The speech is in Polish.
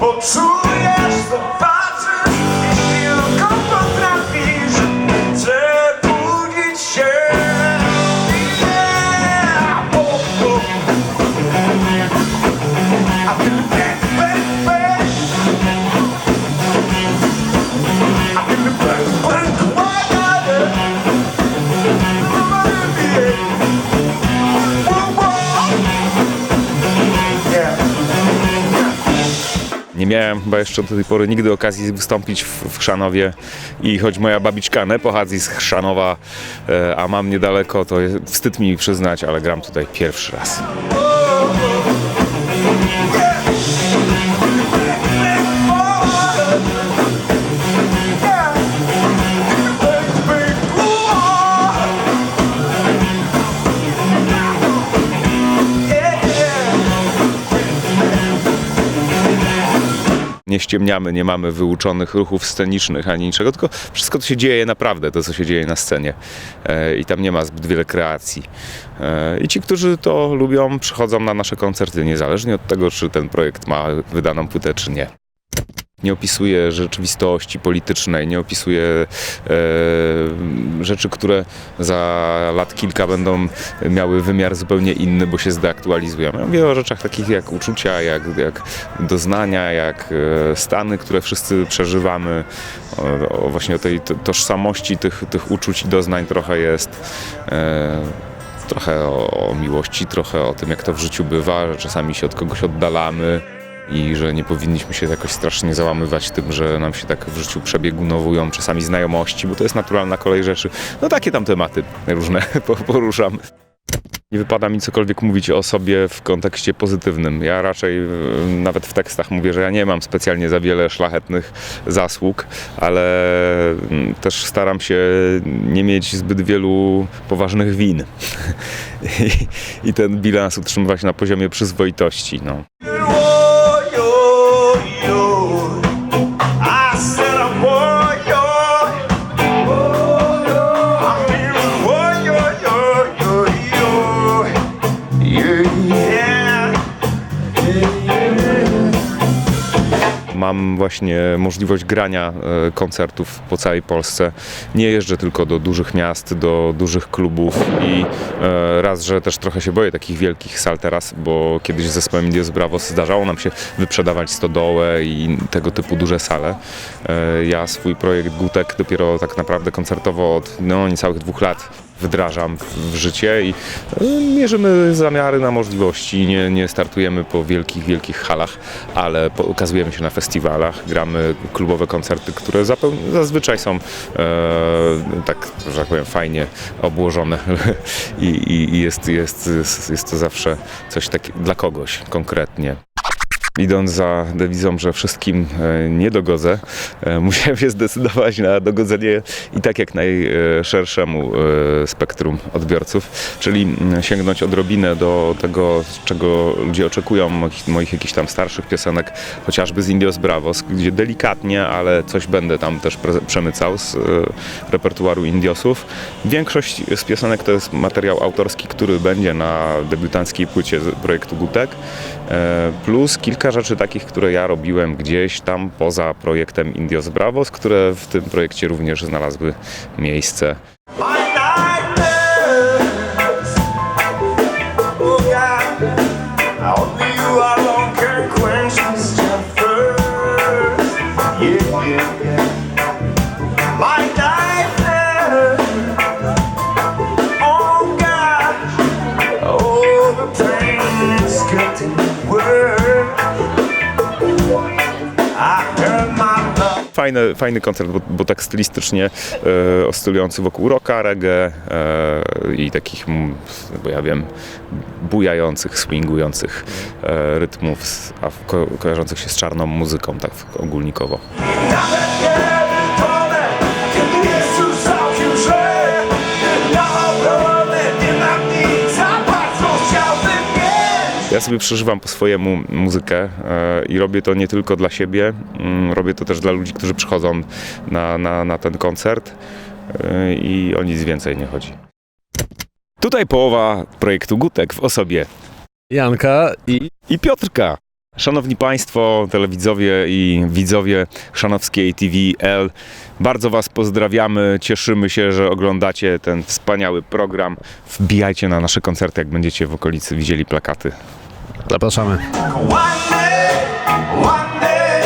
But soon miałem chyba jeszcze do tej pory nigdy okazji wystąpić w, w Chrzanowie i choć moja babiczka ne pochodzi z Chrzanowa, e, a mam niedaleko, to jest, wstyd mi przyznać, ale gram tutaj pierwszy raz. Nie ściemniamy, nie mamy wyuczonych ruchów scenicznych ani niczego, tylko wszystko to się dzieje naprawdę, to co się dzieje na scenie. E, I tam nie ma zbyt wiele kreacji. E, I ci, którzy to lubią, przychodzą na nasze koncerty, niezależnie od tego, czy ten projekt ma wydaną płytę, czy nie. Nie opisuje rzeczywistości politycznej, nie opisuje e, rzeczy, które za lat kilka będą miały wymiar zupełnie inny, bo się zdeaktualizują. Ja mówię o rzeczach takich jak uczucia, jak, jak doznania, jak e, stany, które wszyscy przeżywamy. O, o właśnie o tej to, tożsamości tych, tych uczuć i doznań trochę jest. E, trochę o, o miłości, trochę o tym, jak to w życiu bywa, że czasami się od kogoś oddalamy i że nie powinniśmy się jakoś strasznie załamywać tym, że nam się tak w życiu przebiegunowują czasami znajomości, bo to jest naturalna kolej rzeczy. No takie tam tematy różne po- poruszam. Nie wypada mi cokolwiek mówić o sobie w kontekście pozytywnym. Ja raczej e, nawet w tekstach mówię, że ja nie mam specjalnie za wiele szlachetnych zasług, ale mm, też staram się nie mieć zbyt wielu poważnych win. I, i ten bilans utrzymywać na poziomie przyzwoitości. No. Mam właśnie możliwość grania e, koncertów po całej Polsce. Nie jeżdżę tylko do dużych miast, do dużych klubów i e, raz, że też trochę się boję takich wielkich sal teraz, bo kiedyś z zespołem Indios Bravos zdarzało nam się wyprzedawać stodołę i tego typu duże sale. E, Ja swój projekt Gutek dopiero tak naprawdę koncertowo od no, niecałych dwóch lat wdrażam w- życie i e, mierzymy zamiary na możliwości. Nie, nie startujemy po wielkich, wielkich halach, ale pokazujemy się na festiwalach, gramy klubowe koncerty, które zazwyczaj są e, tak, że tak powiem, fajnie obłożone i, i, jest, jest, jest to zawsze coś takiego dla kogoś konkretnie. Idąc za dewizą, że wszystkim e, nie dogodzę, e, musiałem się zdecydować na dogodzenie i tak jak najszerszemu e, spektrum odbiorców, czyli mm, sięgnąć odrobinę do tego, czego ludzie oczekują, moich, jakichś tam starszych piosenek, chociażby z Indios Bravos, gdzie delikatnie, ale coś będę tam też przemycał z repertuaru Indiosów. Większość z piosenek to jest materiał autorski, który będzie na debiutanckiej płycie projektu Gutek, plus kilka rzeczy takich, które ja robiłem gdzieś tam poza projektem Indios Bravos, które w tym projekcie również znalazły miejsce. Fajny, fajny koncert, bo, bo tak stylistycznie e, oscylujący wokół rocka, reggae e, i takich, bo ja wiem, bujających, swingujących e, rytmów, a ko, kojarzących się z czarną muzyką, tak ogólnikowo. Nawet pierdolę, Ja sobie przeżywam po swojemu muzykę e, i robię to nie tylko dla siebie, mm, robię to też dla ludzi, którzy przychodzą na, na, na ten koncert e, i o nic więcej nie chodzi. Tutaj połowa projektu Gutek w osobie Janka i i Piotrka. Szanowni Państwo, telewidzowie i widzowie Szanowskiej TV.l, bardzo Was pozdrawiamy. Cieszymy się, że oglądacie ten wspaniały program. Wbijajcie na nasze koncerty, jak będziecie w okolicy widzieli plakaty. Zapraszamy. One day, one day,